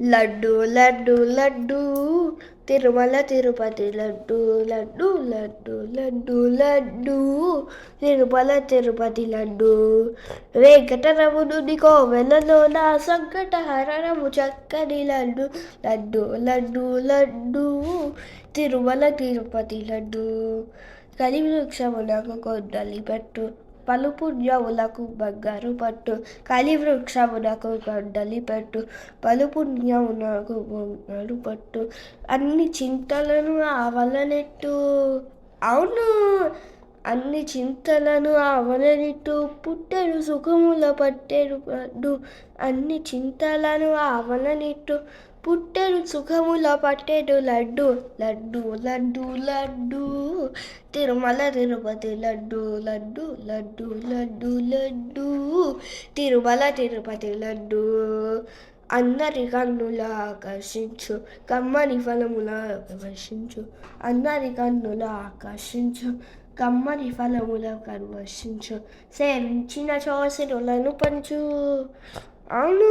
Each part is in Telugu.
లడ్డు లడ్డు లడ్డు తిరుమల తిరుపతి లడ్డు లడ్డు లడ్డు లడ్డు లడ్డు తిరుమల తిరుపతి లడ్డు. వెంకటరమణుని కోవెలలో నా సంకట హరణము చక్కని లడ్డు లడ్డు లడ్డు లడ్డు తిరుమల తిరుపతి లడ్డు. కలిమి వృక్షములకు కొండలి పెట్టు పలుపుణ్యములకు బంగారు పట్టు కలివృక్షమునకు గడ్డలి పట్టు పెట్టు పలు బంగారు పట్టు అన్ని చింతలను ఆవలనెట్టు. అవును అన్ని చింతలను ఆవలనెట్టు పుట్టెడు సుఖముల పట్టెడు పడ్డు అన్ని చింతలను ఆవలనెట్టు. పుట్టెడు సుఖముల పట్టెడు లడ్డు లడ్డు లడ్డు లడ్డు. తిరుమల తిరుపతి లడ్డు లడ్డు లడ్డు లడ్డు లడ్డు. తిరుమల తిరుపతి లడ్డు. అందరి కన్నుల ఆకర్షించు కమ్మని ఫలముల ఆకర్షించు. అందరి కన్నుల ఆకర్షించు కమ్మని ఫలముల కన్వర్షించు సేవించిన చోసిరులను పంచు. అవును.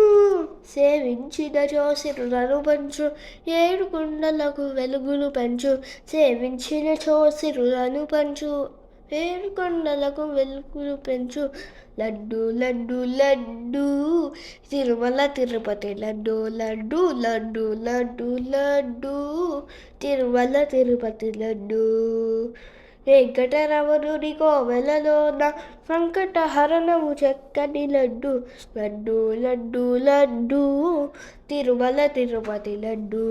సేవించిన చోసిరులను పంచు ఏడు కుండలకు వెలుగులు పంచు. సేవించిన చోసిరులను పంచు ఏడు కొండలకు వెలుగులు పెంచు. లడ్డు లడ్డు లడ్డు తిరుమల తిరుపతి లడ్డు లడ్డు లడ్డు లడ్డు లడ్డు తిరుమల తిరుపతి లడ్డు. వెంకటరమణుని కోవెలలోన సంకటహరణము చక్కని లడ్డు. లడ్డు లడ్డు లడ్డు తిరుమల తిరుపతి లడ్డు.